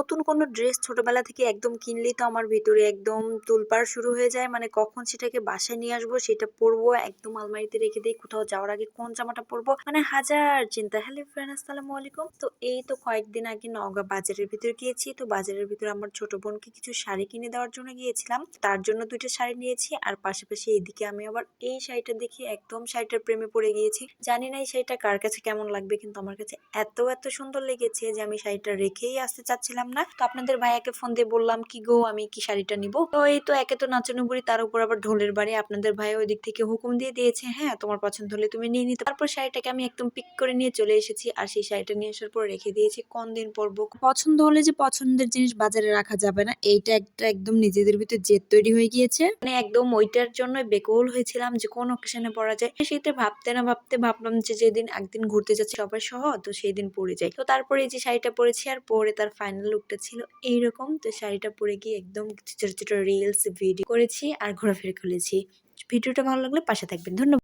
নতুন কোনো ড্রেস ছোটবেলা থেকে একদম কিনলেই তো আমার ভিতরে একদম তুলপাড় শুরু হয়ে যায়। মানে কখন সেটাকে বাসায় নিয়ে আসব, সেটা পরবো, একদম আলমারিতে রেখে দিই, কোথাও যাওয়ার আগে কোন জামাটা পরবো মানে হাজার চিন্তা। হ্যালো ফ্রেন্ড আসসালামু আলাইকুম। তো এই তো কয়েকদিন আগে নওগাঁ বাজারের ভিতরে গিয়েছি। তো বাজারের ভিতরে আমার ছোট বোনকে কিছু শাড়ি কিনে দেওয়ার জন্য গিয়েছিলাম। তার জন্য দুইটা শাড়ি নিয়েছি। আর পাশাপাশি এইদিকে আমি আবার এই শাড়িটা দেখে একদম শাড়িটার প্রেমে পড়ে গিয়েছি। জানি না এই শাড়িটা কার কাছে কেমন লাগবে, কিন্তু আমার কাছে এত এত সুন্দর লেগেছে যে আমি শাড়িটা রেখেই আসতে চাচ্ছিলাম না। তো আপনাদের ভাইয়াকে ফোন দিয়ে বললাম, কি গো, আমি কি শাড়িটা নিব? তো এই তো একে তো নাচানো বুড়ি, তার উপর আবার ঢোলের বাড়ি। আপনাদের ভাই ওই দিক থেকে হুকুম দিয়ে দিয়েছে হ্যাঁ তোমার পছন্দ হলে তুমি নিয়ে নিতে তারপর শাড়িটাকে আমি একদম পিক করে নিয়ে চলে এসেছি, আর সেই শাড়িটা নিয়ে আসার পর রেখে দিয়েছি কোন দিন পরবো। পছন্দ হলে যে পছন্দের জিনিস বাজারে রাখা যাবে না, এইটা একটা একদম নিজেদের ভিতরে জেদ তৈরি হয়ে গিয়েছে। মানে একদম ওইটার জন্য বেকল হয়েছিলাম যে কোন অকেশনে পরা যায়। সেটা ভাবতে না ভাবতে ভাবলাম যে যেদিন একদিন ঘুরতে যাচ্ছি সবার সহ, তো সেই দিন পরে যাই। তো তারপরে এই যে শাড়িটা পরেছি, আর পরে তার ফাইনাল লুকটা ছিল এইরকম তো শাড়িটা পরে গিয়ে একদম ছোট ছোট রিলস ভিডিও করেছি আর ঘোরাফেরা করেছি। ভিডিওটা ভালো লাগলে পাশে থাকবেন। ধন্যবাদ।